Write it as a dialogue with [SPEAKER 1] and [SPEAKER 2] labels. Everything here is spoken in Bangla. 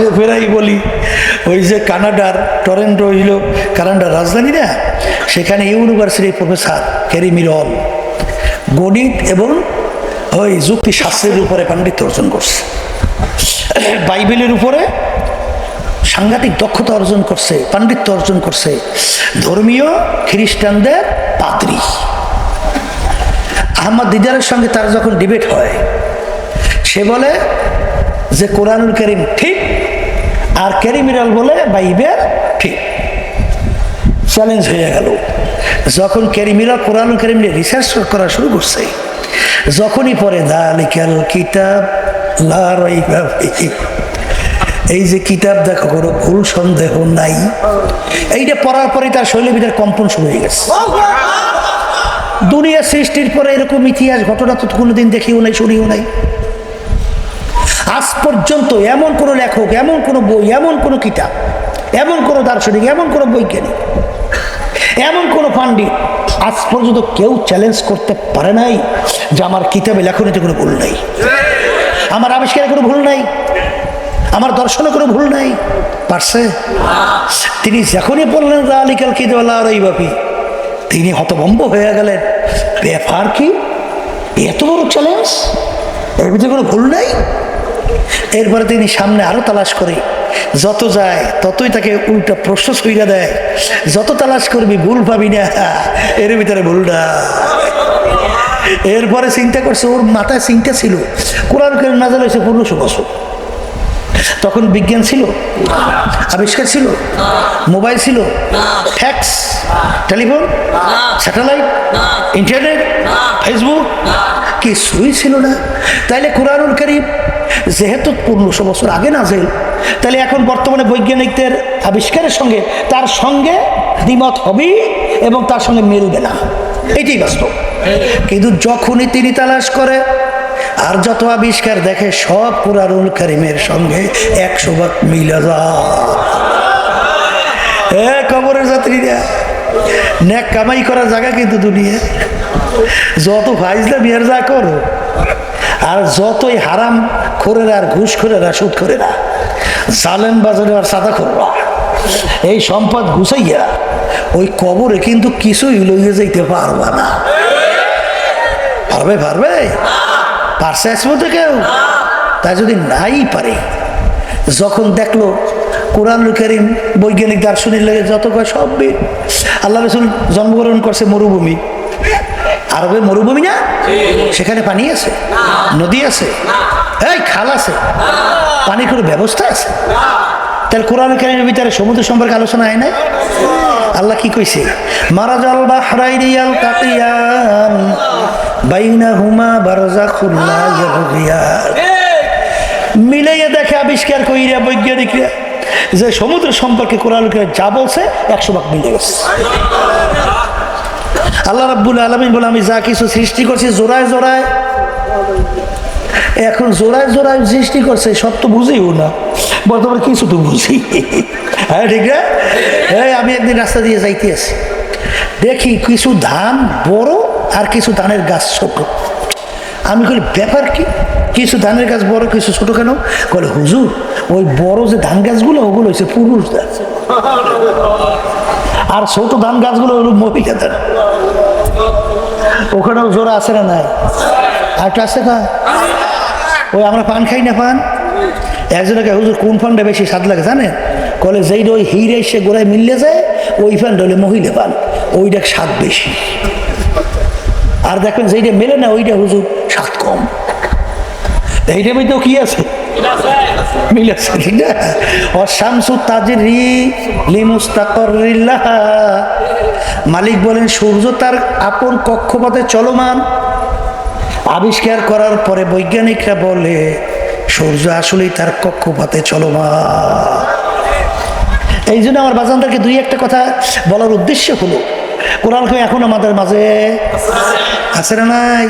[SPEAKER 1] যে ফেরাই বলি, ওই যে কানাডার টরেন্টো হইল কানাডার রাজধানী না, সেখানে ইউনিভার্সিটির প্রফেসর ক্যারি মিরল গণিত এবং ওই যুক্তিশাস্ত্রের উপরে পাণ্ডিত্য অর্জন করছে। বাইবেলের উপরে সাংঘাতিক দক্ষতা অর্জন করছে, পাণ্ডিত্য অর্জন করছে ধর্মীয় খ্রিস্টানদের পাত্রী। আহমদ দিদারের সঙ্গে তার যখন ডিবেট হয়, সে বলে যে কোরআনুল করিম ঠিক, আর ক্যারিমিরাল বলে বাইবেল ঠিক। চ্যালেঞ্জ হয়ে গেল। যখন ক্যারিমিরাল কোরআনুল করিম নিয়ে রিসার্চ করা শুরু করছে, যখনই পরে দালিকাল কিতাব। এই যে কিতাব দেখো, কোনো ভুল সন্দেহ নাই। এইটা পড়ার পরে তার শৈলের কম্পন শুরু হয়ে গেছে। দুনিয়া সৃষ্টির পরে এরকম ইতিহাস, ঘটনা তো কোনোদিন দেখিও নাই, শুনিও নাই। আজ পর্যন্ত এমন কোনো লেখক, এমন কোনো বই, এমন কোনো কিতাব, এমন কোনো দার্শনিক, এমন কোনো বৈজ্ঞানিক, এমন কোনো পাণ্ডিত আজ পর্যন্ত কেউ চ্যালেঞ্জ করতে পারে নাই যে আমার কিতাবে লেখনীতে কোনো ভুল নাই, আমার আবিষ্কারে কোনো ভুল নাই, আমার দর্শনে কোনো ভুল নাই। পারছে? তিনি যখনই বললেন আলিকাল কিতাব আল্লাহ বাপি তিনি হতভম্ব হয়ে গেলেন। ব্যাপার কি? এত বড় চ্যালেঞ্জ এর ভিতরে কোনো ভুল নাই? এরপরে তিনি সামনে আরও তালাশ করে। যত যায়, ততই তাকে উল্টা প্রশ্ন ছুইরা দেয়। যত তালাশ করবি, ভুল পাবি না। এর ভিতরে ভুল না এরপরে চিন্তা করছে, ওর মাথায় চিন্তা ছিল। কোরআন কেন নাজাল হয়েছে পনেরোশো বছর? তখন বিজ্ঞান ছিল, আবিষ্কার ছিল, মোবাইল ছিল, fax, telephone, satellite, internet, Facebook, কিছুই ছিল না। তাইলে কোরআনুল করিম যেহেতু পনেরোশো বছর আগে নাজেল, তাহলে এখন বর্তমানে বৈজ্ঞানিকদের আবিষ্কারের সঙ্গে তার সঙ্গে দ্বিমত হবেই এবং তার সঙ্গে মিলবে না। এটাই বাস্তব। কিন্তু যখনই তিনি তালাশ করে, আর যত আবিষ্কার দেখে, সব কোরআনুল করিমের সঙ্গে একশো ভাগ মিলে এ কবরের যাত্রীরা ন্যাক কামাই করার জায়গা কিন্তু দুনিয়া যত ফাইজলা বিয়ার যা করো আর যতই হারাম করে আর ঘুষ করে না, সুদ করে না, জালেম বাজারে আর সাদা করবা এই সম্পদ ঘুষাইয়া ওই কবরে কিন্তু কিছুই লইয়ে যাইতে পারবা না। পারবে পারবে? পারছে আসব কেউ? তাই যদি নাই পারে, যখন দেখল কোরআন করিম বৈজ্ঞানিক দার্শনিক লাগে যত কয় সব আল্লাহ রসুল জন্মগ্রহণ করছে মরুভূমি। আরবে মরুভূমি না সেখানে পানি আছে? নদী আছে? এই খাল আছে? পানির কোনো ব্যবস্থা আছে? তাহলে কোরআন কারিমের ভিতরে সমুদ্র সম্পর্কে আলোচনা হয় নাই? আল্লাহ কি কইছে? মারাজাল বাহরাইনি ইয়ালতাকিয়ান বাইনাহুমা বারজাখুন লা ইয়াবগিয়ান মিলাইয়া দেখে আবিষ্কার কইরা বৈজ্ঞানিকরা যে সমুদ্র সম্পর্কে কোরআন যা বলছে একশো ভাগ মিলে গেছে। আল্লাহ রাব্বুল আলমিন বলে, আমি যা কিছু সৃষ্টি করছি, জোড়ায় জোড়ায়। এখন জোড়ায় জোড়ায় সৃষ্টি করছে সব তো বুঝিও না। বর্তমানে কিছু তো বুঝি। হ্যাঁ ঠিক না? এই, আমি একদিন রাস্তা দিয়ে যাইতে আছি দেখি কিছু ধান বড় আর কিছু ধানের গাছ ছোট। আমি বলি ব্যাপার কি? কিছু ধানের গাছ বড়, কিছু ছোট কেন? বলে হুজুর, ওই বড় যে ধান গাছগুলো, ওগুলো হচ্ছে পুরুষ গাছ। আর ছোট ধান গাছগুলো হলো মহিলা ধান ওখানেও জোড়া আছে না নাই? একটা আছে না? ওই আমরা পান খাই না পান? একজনকে হুজুর কোন পানটা বেশি স্বাদ লাগে জানেন? কলে যেই ওই হিরে সে গোড়ায় মিললে যায়, ওই পানটা হলে মহিলা পান, ওইটা স্বাদ বেশি। আর দেখবেন যেইটা মেলে না, ওইটা হুজুর স্বাদ কম। এইটা মধ্যেও কি আছে? মালিক বলেন, সূর্য তার আপন কক্ষপথে চলমান। আবিষ্কার করার পরে বৈজ্ঞানিকরা বলে, সূর্য আসলেই তার কক্ষপথে চলমান। এই জন্য আমার বাজানদারকে দুই একটা কথা বলার উদ্দেশ্য হলো, কোরআন এখন আমাদের মাঝে আছে না নাই?